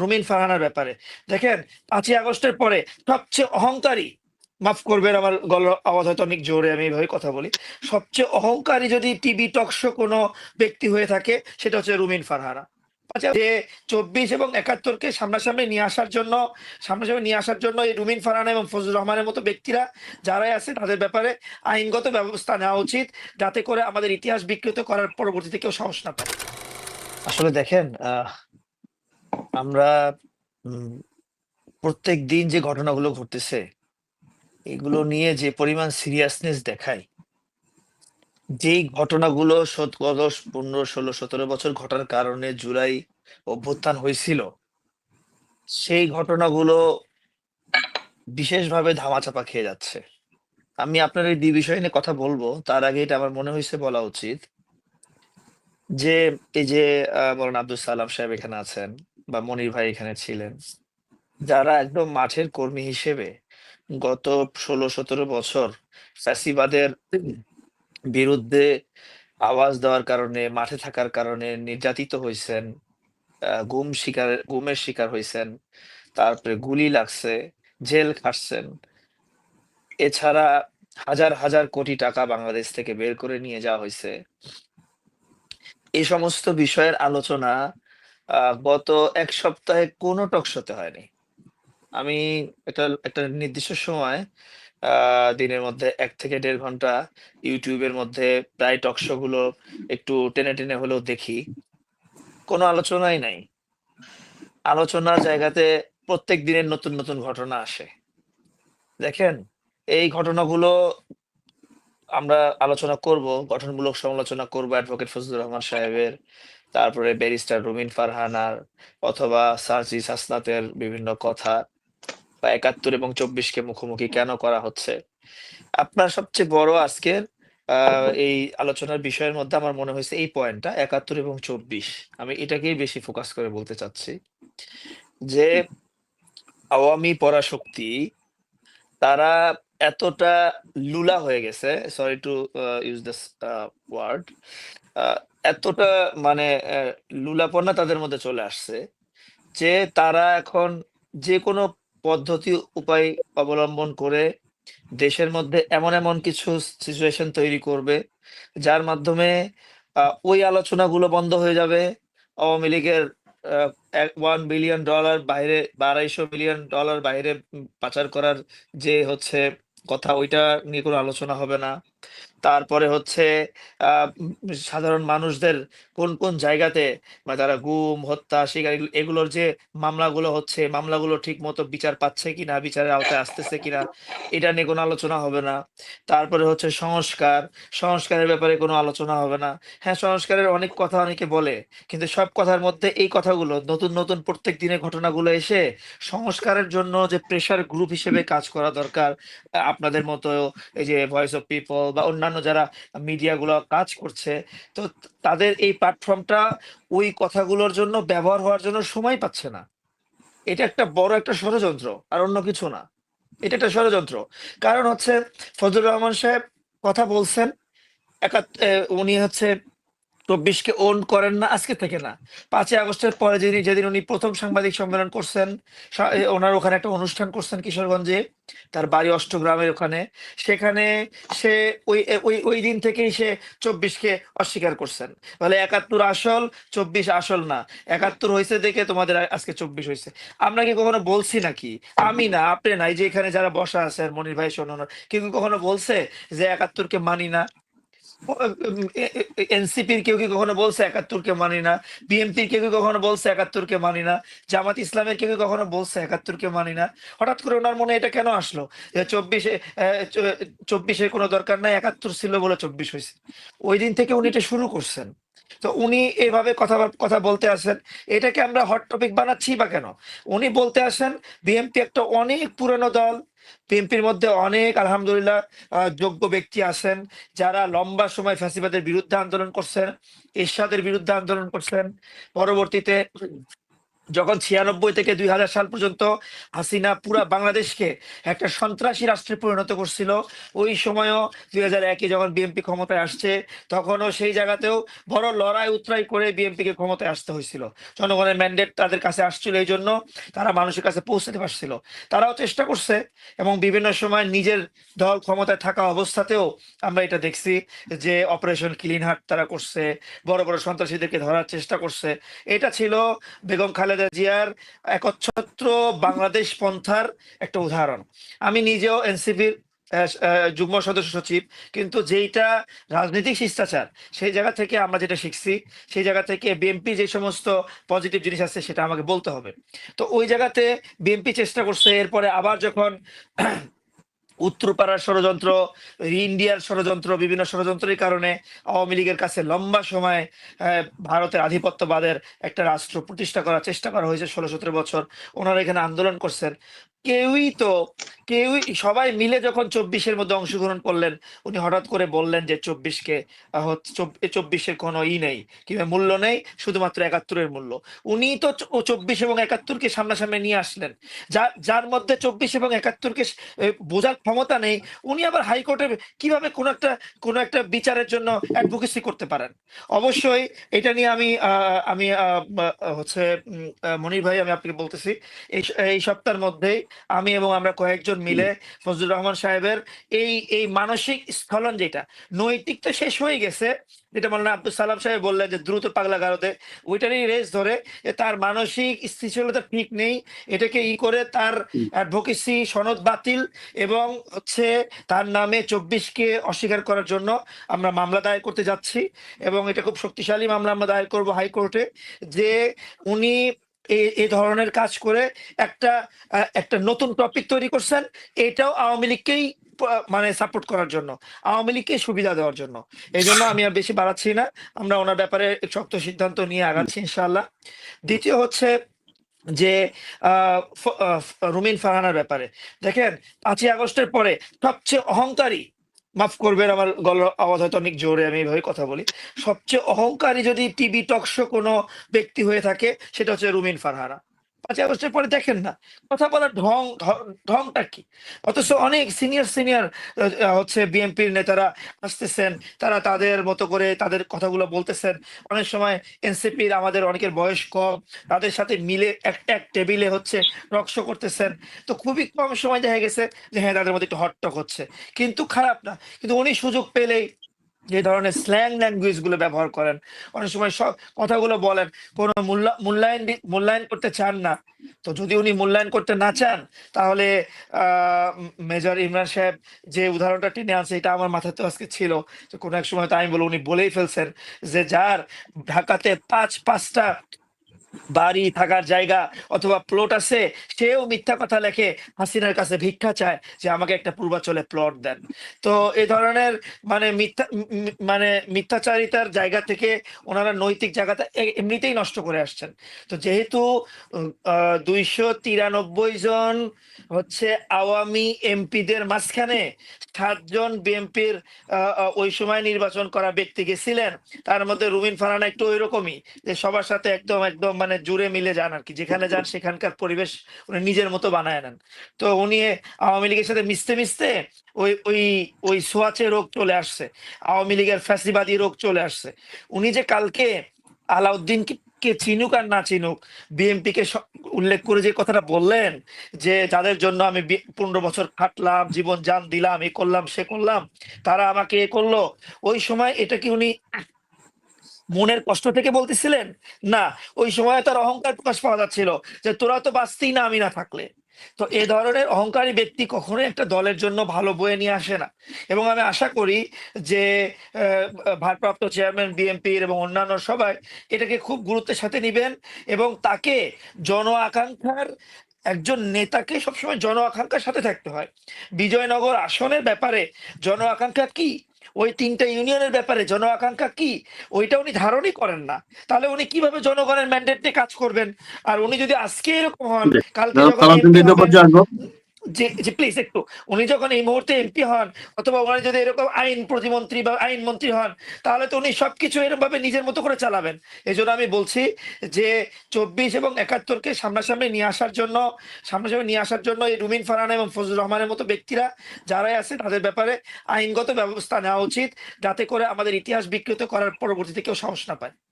রুমিন ফারহানার ব্যাপারে। দেখেন পাঁচই আগস্টের পরে সবচেয়ে অহংকারী মাফ করবেন আমার গলার আওয়াজ হয়তো অনেক জোরে আমি এইভাবে কথা বলি সবচেয়ে অহংকারী যদি টিভি টকশো কোনো ব্যক্তি হয়ে থাকে সেটা হচ্ছে রুমিন ফারহানা। আচ্ছা, যে চব্বিশ এবং একাত্তরকে সামনাসামনি নিয়ে আসার জন্য সামনাসামনি নিয়ে আসার জন্য এই রুমিন ফারহানা এবং ফজলুর রহমানের মতো ব্যক্তিরা যারাই আছে তাদের ব্যাপারে আইনগত ব্যবস্থা নেওয়া উচিত যাতে করে আমাদের ইতিহাস বিকৃত করার পরবর্তীতে কেউ সাহস না পায়। আসলে দেখেন আমরা প্রত্যেক দিন যে ঘটনাগুলো ঘটতেছে, এগুলো নিয়ে যে পরিমাণ সিরিয়াসনেস দেখায়, যেই ঘটনাগুলো গত পনেরো, ষোলো, সতেরো বছর ঘটার কারণে জুলাই অভ্যুত্থান হয়েছিল, সেই ঘটনাগুলো বিশেষভাবে ধামাচাপা খেয়ে যাচ্ছে। আমি আপনার এই দুই বিষয় নিয়ে কথা বলব, তার আগে এটা আমার মনে হয়েছে বলা উচিত যে, এই যে মৌলানা আব্দুল সালাম সাহেব এখানে আছেন বা মনির ভাই এখানে ছিলেন। যারা একদম মাঠের কর্মী হিসেবে গত ষোলো, সতেরো বছর ফ্যাসিবাদের বিরুদ্ধে আওয়াজ দেওয়ার কারণে, মাঠে থাকার কারণে নির্যাতিত হয়েছেন গুম শিকার, গুমের শিকার হয়েছেন তারপরে গুলি লাগছে, জেল খাটছেন। এছাড়া হাজার হাজার কোটি টাকা বাংলাদেশ থেকে বের করে নিয়ে যাওয়া হয়েছে এই সমস্ত বিষয়ের আলোচনা গত এক সপ্তাহে কোনো টকশোতে হয়নি। আমি একটা একটা নির্দিষ্ট সময় দিনের মধ্যে এক থেকে দেড় ঘণ্টা ইউটিউবের মধ্যে প্রায় টকশো গুলো একটু টেনে টেনে হলেও দেখি। কোনো আলোচনাই নাই। আলোচনার জায়গাতে প্রত্যেক দিনের নতুন নতুন ঘটনা আসে। দেখেন, এই ঘটনাগুলো আমরা আলোচনা করব, গঠনমূলক সমালোচনা করব অ্যাডভোকেট ফজলুর রহমান সাহেবের তারপরে ব্যারিস্টার রুমিন ফারহানার অথবা সার্জিস হাসনাতের বিভিন্ন কথা বা একাত্তর এবং চব্বিশকে মুখোমুখি কেন করা হচ্ছে? আপনার সবচেয়ে বড় আজকের এই আলোচনার বিষয়ের মধ্যে আমার মনে হয়েছে এই পয়েন্টটা, একাত্তর এবং চব্বিশ। আমি এটাকেই বেশি ফোকাস করে বলতে চাচ্ছি যে আওয়ামী পরাশক্তি, তারা এতটা লুলা হয়ে গেছে sorry to use this word এতটা মানে লুলাপনা তাদের মধ্যে চলে আসছে যে তারা এখন যে কোনো পদ্ধতি, উপায় অবলম্বন করে দেশের মধ্যে এমন এমন কিছু সিচুয়েশন তৈরি করবে যার মাধ্যমে ওই আলোচনাগুলো বন্ধ হয়ে যাবে। আওয়ামী লীগের ওয়ান বিলিয়ন ডলার বাইরে বা আড়াইশো মিলিয়ন ডলার বাইরে পাচার করার যে হচ্ছে কথা, ওইটা নিয়ে কোনো আলোচনা হবে না। তারপরে হচ্ছে সাধারণ মানুষদের কোন কোন জায়গাতে বা তারা গুম, হত্যা, শিকার এগুলোর যে মামলাগুলো হচ্ছে, মামলাগুলো ঠিক মতো বিচার পাচ্ছে কিনা, বিচারের আওতায় আসতেছে কিনা, এটা নিয়ে কোনো আলোচনা হবে না। তারপরে হচ্ছে সংস্কার, সংস্কারের ব্যাপারে কোনো আলোচনা হবে না। হ্যাঁ সংস্কারের অনেক কথা অনেকে বলে, কিন্তু সব কথার মধ্যে এই কথাগুলো, নতুন নতুন প্রত্যেক দিনের ঘটনাগুলো এসে সংস্কারের জন্য যে প্রেসার গ্রুপ হিসেবে কাজ করা দরকার আপনাদের মতো এই যে ভয়েস অফ পিপল বা অন্যান্য যারা মিডিয়াগুলো কাজ করছে, তো তাদের এই প্ল্যাটফর্মটা ওই কথাগুলোর জন্য ব্যবহার হওয়ার জন্য সময় পাচ্ছে না। এটা একটা বড় একটা ষড়যন্ত্র, আর অন্য কিছু না। এটা একটা ষড়যন্ত্র। কারণ হচ্ছে ফজলুর রহমান সাহেব কথা বলছেন একা উনি হচ্ছে চব্বিশকে ওন করেন না, আজকে থেকে না। পাঁচই আগস্টের পরে যেদিন যেদিন উনি প্রথম সাংবাদিক সম্মেলন করছেন ওনার ওখানে একটা অনুষ্ঠান করছেন কিশোরগঞ্জে, তার বাড়ি অষ্টগ্রামের ওখানে। সেখানে সে ওই ওই ওই দিন থেকেই সে চব্বিশকে অস্বীকার করছেন। বলে একাত্তর আসল, চব্বিশ আসল না। একাত্তর হয়েছে দেখে তোমাদের আজকে চব্বিশ হয়েছে। আমরা কি কখনো বলছি নাকি? আমি না, আপনি নাই যে এখানে যারা বসা আছেন মনির ভাই শোনানো কিন্তু কখনো বলছে যে একাত্তরকে মানি না? এনসিপির কেউ কি কখনো বলছে একাত্তরকে মানি না? বিএনপির কেউ কি কখনো বলছে একাত্তরকে মানি না? জামাত ইসলামের কেউ কি কখনো বলছে একাত্তরকে মানি না? হঠাৎ করে ওনার মনে এটা কেন আসলো? যে চব্বিশে চব্বিশে কোনো দরকার নাই, একাত্তর ছিল বলে চব্বিশ হয়েছে। ওই দিন থেকে উনি এটা শুরু করছেন। তো উনি এভাবে কথা কথা বলতে আসেন। এটাকে আমরা হট টপিক বানাচ্ছি বা কেন? উনি বলতে আসেন বিএনপি একটা অনেক পুরনো দল বিএনপির মধ্যে অনেক, আলহামদুলিল্লাহ যোগ্য ব্যক্তি আছেন যারা লম্বা সময় ফ্যাসিবাদের বিরুদ্ধে আন্দোলন করছেন এরশাদের বিরুদ্ধে আন্দোলন করছেন। পরবর্তীতে যখন ছিয়ানব্বই থেকে দুই হাজার সাল পর্যন্ত হাসিনা পুরা বাংলাদেশকে একটা সন্ত্রাসী রাষ্ট্রে পরিণত করছিল, ওই সময়ও দুই হাজার একে যখন বিএনপি ক্ষমতায় আসছে, তখনও সেই জায়গাতেও বড় লড়াই উতরাই করে বিএনপিকে ক্ষমতায় আসতে হয়েছিল। জনগণের ম্যান্ডেট তাদের কাছে আসছিল এই জন্য তারা মানুষের কাছে পৌঁছতে পারছিল। তারাও চেষ্টা করছে এবং বিভিন্ন সময় নিজের দল ক্ষমতায় থাকা অবস্থাতেও আমরা এটা দেখছি যে অপারেশন ক্লিন হার্ট তারা করছে, বড় বড় সন্ত্রাসীদেরকে ধরার চেষ্টা করছে। এটা ছিল বেগম খালেদা জিয়ার একচ্ছত্র বাংলাদেশ পন্থার একটা উদাহরণ। আমি নিজেও এনসিপির যুগ্ম সদস্য সচিব, কিন্তু যেইটা রাজনৈতিক শিষ্টাচার, সেই জায়গা থেকে আমরা যেটা শিখছি, সেই জায়গা থেকে বিএনপি যে সমস্ত পজিটিভ জিনিস আছে সেটা আমাকে বলতে হবে। তো ওই জায়গাতে বিএনপি চেষ্টা করছে, এরপরে আবার যখন উত্তরপাড়ার ষড়যন্ত্র ইন্ডিয়ার ষড়যন্ত্র বিভিন্ন ষড়যন্ত্রের কারণে আওয়ামী লীগের কাছে লম্বা সময় আহ, ভারতের আধিপত্যবাদের একটা রাষ্ট্র প্রতিষ্ঠা করার চেষ্টা করা হয়েছে ষোলো সতেরো বছর। ওনারা এখানে আন্দোলন করছেন। কেউই তো, কেউই, সবাই মিলে যখন চব্বিশের মধ্যে অংশগ্রহণ করলেন, উনি হঠাৎ করে বললেন যে চব্বিশকে চব্বিশের কোনো ই নেই, কিংবা মূল্য নেই, শুধুমাত্র একাত্তরের মূল্য। উনি তো চব্বিশ এবং একাত্তরকে সামনাসামনি নিয়ে আসলেন। যার যার মধ্যে চব্বিশ এবং একাত্তরকে বোঝার ক্ষমতা নেই, উনি আবার হাইকোর্টে কীভাবে কোন একটা কোন একটা বিচারের জন্য অ্যাডভোকেসি করতে পারেন? অবশ্যই এটা নিয়ে আমি আমি হচ্ছে মনির ভাই, আমি আপনাকে বলতেছি, এই এই সপ্তাহের মধ্যেই আমি এবং আমরা কয়েকজন মিলে ফজলুর রহমান সাহেবের এই এই মানসিক স্খলন যেটা নৈতিক তো শেষ হয়ে গেছে। যেটা মৌলানা আব্দুল সালাম সাহেব বললেন যে দ্রুত পাগলা গারদে ওইটারই রেস ধরে তার মানসিক স্থিতিশীলতা ঠিক নেই এটাকে ই করে তার অ্যাডভোকেসি সনদ বাতিল এবং হচ্ছে তার নামে চব্বিশকে অস্বীকার করার জন্য আমরা মামলা দায়ের করতে যাচ্ছি এবং এটা খুব শক্তিশালী মামলা আমরা দায়ের করব হাইকোর্টে যে উনি এ- ধরনের কাজ করে একটা একটা নতুন টপিক তৈরি করছেন, এটাও আওয়ামী লীগকেই মানে সাপোর্ট করার জন্য, আওয়ামী লীগকে সুবিধা দেওয়ার জন্য। এই জন্য আমি আর বেশি বাড়াচ্ছি না, আমরা ওনার ব্যাপারে শক্ত সিদ্ধান্ত নিয়ে আগাচ্ছি ইনশাল্লাহ দ্বিতীয় হচ্ছে যে রুমিন ফারহানার ব্যাপারে। দেখেন, পাঁচই আগস্টের পরে সবচেয়ে অহংকারী মাফ করবেন, আমার গলার আওয়াজ হয়তো অনেক জোরে, আমি এইভাবে কথা বলি। সবচেয়ে অহংকারী যদি টিভি টকশো কোনো ব্যক্তি হয়ে থাকে, সেটা হচ্ছে রুমিন ফারহানা। পাঁচই আগস্টের পরে দেখেন না। কথা বলার ঢং ঢংটা কি? অথচ অনেক সিনিয়র সিনিয়র হচ্ছে বিএনপির নেতারা আসতেছেন। তারা তাদের মতো করে তাদের কথাগুলো বলতেছেন। অনেক সময় এনসিপির আমাদের অনেকের বয়স কম, তাদের সাথে মিলে একটা এক টেবিলে হচ্ছে রক্স করতেছেন। তো খুবই কম সময় দেখা গেছে যে হ্যাঁ তাদের মধ্যে একটু হটটক হচ্ছে। কিন্তু খারাপ না। কিন্তু উনি সুযোগ পেলেই যে ধরনের স্ল্যাং ল্যাঙ্গুয়েজগুলো ব্যবহার করেন। অনেক সময় সব কথাগুলো বলেন, কোনো মূল্যা, মূল্যায়ন মূল্যায়ন করতে চান না। তো যদি উনি মূল্যায়ন করতে না চান, তাহলে মেজর ইমরান সাহেব যে উদাহরণটা টেনে আছে এটা আমার মাথাতে আজকে ছিল। যে কোনো এক সময় তো আমি বলে উনি বলেই ফেলছেন যে, যার ঢাকাতে পাঁচ পাঁচটা বাড়ি থাকার জায়গা অথবা প্লট আছে, সেও মিথ্যা কথা লেখে, হাসিনার কাছে ভিক্ষা চায় যে আমাকে একটা পূর্বাচলে প্লট দেন। তো এই ধরনের মানে মিথ্যা মানে মিথ্যাচারিতার জায়গা থেকে ওনারা নৈতিক জায়গাটা এমনিতেই নষ্ট করে আসছেন। তো যেহেতু দুইশো তিরানব্বই জন হচ্ছে আওয়ামী এমপিদের মাঝখানে সাতজন বিএনপির ওই সময় নির্বাচন করা ব্যক্তি গেছিলেন, তার মধ্যে রুমিন ফারানা একটু ওই রকমই, যে সবার সাথে একদম একদম মানে জুড়ে মিলে যান আর কি। যেখানে যান সেখানকার পরিবেশ উনি নিজের মতো বানায় নেন। তো উনি আওয়ামী লীগের সাথে মিশতে মিশতে ওই ওই ওই সোয়াচে রোগ চলে আসছে। আওয়ামী লীগের ফ্যাসিবাদী রোগ চলে আসছে। উনি যে কালকে আলাউদ্দিন কে চিনুক আর না চিনুক বিএনপি কে উল্লেখ করে যে কথাটা বললেন, যে যাদের জন্য আমি পনেরো বছর খাটলাম জীবন জান দিলাম, এ করলাম, সে করলাম, তারা আমাকে এ করল। ওই সময় এটা কি উনি মনের কষ্ট থেকে বলতেছিলেন? না, ওই সময় তার অহংকার প্রকাশ পাওয়া যাচ্ছিল যে তোরা তো বাঁচতেই না আমি না থাকলে। তো এ ধরনের অহংকারী ব্যক্তি কখনোই একটা দলের জন্য ভালো বয়ে নিয়ে আসে না। এবং আমি আশা করি যে ভারপ্রাপ্ত চেয়ারম্যান, বিএনপির এবং অন্যান্য সবাই এটাকে খুব গুরুত্বের সাথে নিবেন এবং তাকে জন আকাঙ্ক্ষার একজন নেতাকে সবসময় জন আকাঙ্ক্ষার সাথে থাকতে হয়। বিজয়নগর আসনের ব্যাপারে জন আকাঙ্ক্ষা কি? ওই তিনটা ইউনিয়নের ব্যাপারে জন আকাঙ্ক্ষা কি? ওইটা উনি ধারণই করেন না। তাহলে উনি কীভাবে জনগণের ম্যান্ডেট নিয়ে কাজ করবেন? আর উনি যদি আজকে এরকম হন কালকে যখন যে যে প্লিজ একটু, উনি যখন এই মুহূর্তে এমপি হন, অথবা ওনার যদি এরকম আইন প্রতিমন্ত্রী বা আইন মন্ত্রী হন, তাহলে তো উনি সবকিছু এরকম ভাবে নিজের মতো করে চালাবেন। এই জন্য আমি বলছি যে, চব্বিশ এবং একাত্তরকে সামনাসামনি নিয়ে আসার জন্য, সামনাসামনি নিয়ে আসার জন্য এই রুমিন ফারহানা এবং ফজলুর রহমানের মতো ব্যক্তিরা যারাই আছে, তাদের ব্যাপারে আইনগত ব্যবস্থা নেওয়া উচিত, যাতে করে আমাদের ইতিহাস বিকৃত করার পরবর্তীতে কেউ সাহস না পায়।